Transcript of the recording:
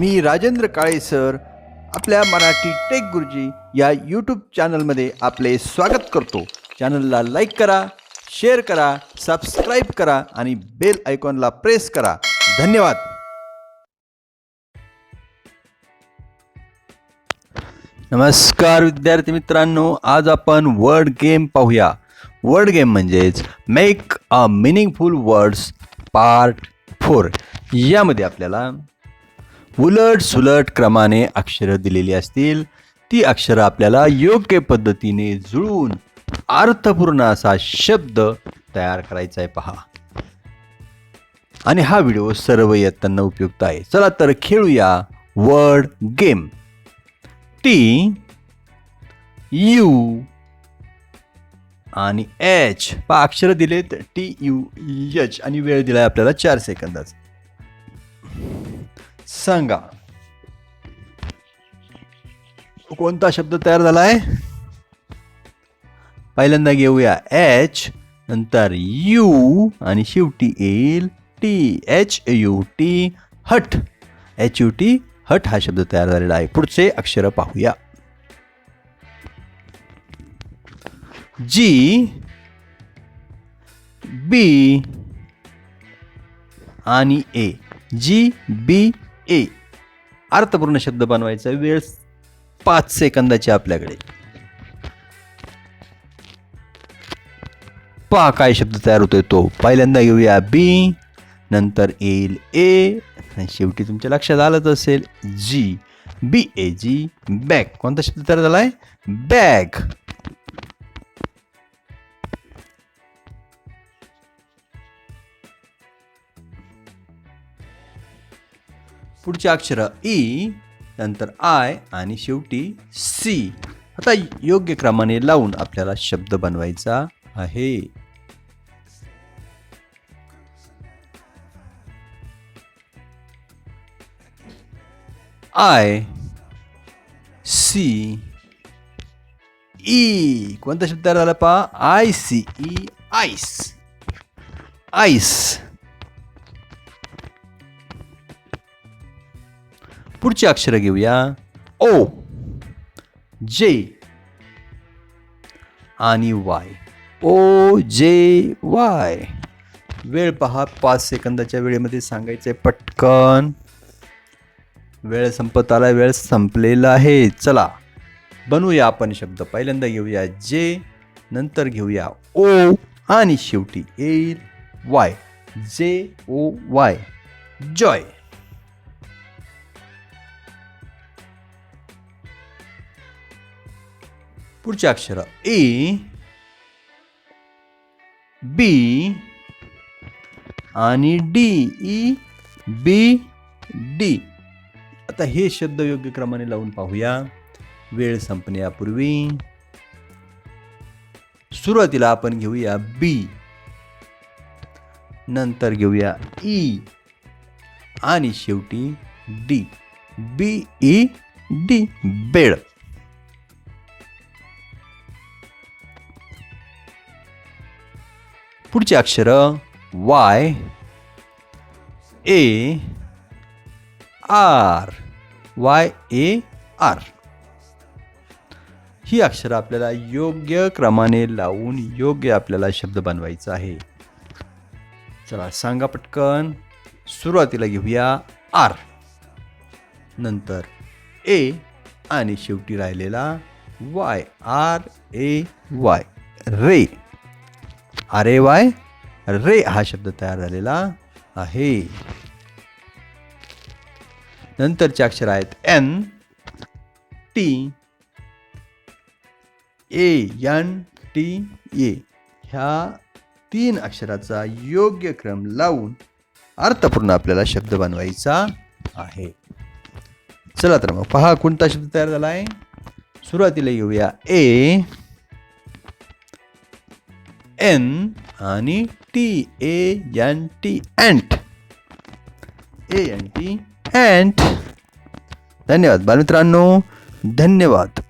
मी Rajendra Kale sir आपल्या Marathi take गुरुजी या यूट्यूब चॅनलमध्ये आपले स्वागत करतो. चॅनलला लाईक करा शेअर करा सबस्क्राईब करा आणि बेल आयकॉनला प्रेस करा. धन्यवाद. नमस्कार विद्यार्थी मित्रांनो आज आपण वर्ड गेम पाहूया. वर्ड गेम म्हणजेच make a meaningful words part four यामध्ये आपल्याला उलट सुलट क्रमाने अक्षरं दिलेली असतील. ती अक्षरं आपल्याला योग्य पद्धतीने जुळवून अर्थपूर्ण असा शब्द तयार करायचा आहे पहा. आणि हा व्हिडिओ सर्व इयत्तांना उपयुक्त आहे. चला तर खेळूया वर्ड गेम टी यू आणि एच पा अक्षर दिलेत टी यू एच आणि वेळ दिलाय आपल्याला चार सेकंदाचा सांगा. कोणता शब्द तयार झाला आहे पहिल्यांदा घेऊया. एच नंतर यू आणि शेवटी L T H U T hut. H U T hut हा शब्द तयार झालेला आहे. पुढचे अक्षर पाहूया. जी बी आणि ए जी बी ए. अर्थपूर्ण शब्द बनवायचा. वेळ पाच सेकंदाची आपल्याकडे. पहा काय शब्द तयार होतोय तो. पहिल्यांदा घेऊया बी नंतर येईल ए आणि शेवटी तुमच्या लक्षात आलंच असेल जी बी ए जी बॅग कोणता शब्द तयार झालाय? बॅग पुढचे अक्षर ई नंतर आय आणि शेवटी सी. आता योग्य क्रमाने लावून आपल्याला शब्द बनवायचा आहे. I C E. कोणता शब्द झाला पहा? I C E ice. Ice. पुढची अक्षरं घेऊया. ओ. जे. आणि वाय. ओ जे वाय. वेळ पहा पाच सेकंदाच्या वेळेमध्ये सांगायचं आहे पटकन. वेळ संपत आला वेळ संपलेला आहे. चला बनवूया आपण शब्द. पहिल्यांदा घेऊया जे नंतर घेऊया ओ आणि शेवटी एल वाय. जे ओ वाय. जॉय. पुढचे अक्षर ए बी आणि डी ई बी डी. आता हे शब्द योग्य क्रमाने लावून पाहूया. वेळ संपण्यापूर्वी सुरुवातीला आपण घेऊया बी. नंतर घेऊया ई. आणि शेवटी D. B E D. Bed पुढची अक्षर Y A R Y A R. ही अक्षरं आपल्याला योग्य क्रमाने लावून योग्य आपल्याला शब्द बनवायचा आहे. चला सांगा पटकन. सुरुवातीला घेऊया आर. नंतर ए आणि शेवटी राहिलेला Y R A Y. Ray. अरे वाय रे हा शब्द तयार झालेला आहे. नंतरचे अक्षर आहेत N T A N T A. ह्या तीन अक्षराचा योग्य क्रम लावून अर्थपूर्ण आपल्याला शब्द बनवायचा आहे. चला तर मग पहा कोणता शब्द तयार झाला आहे सुरुवातीला येऊया ए एन आणि T A N T ant A N T ant धन्यवाद. बालमित्रांनो धन्यवाद.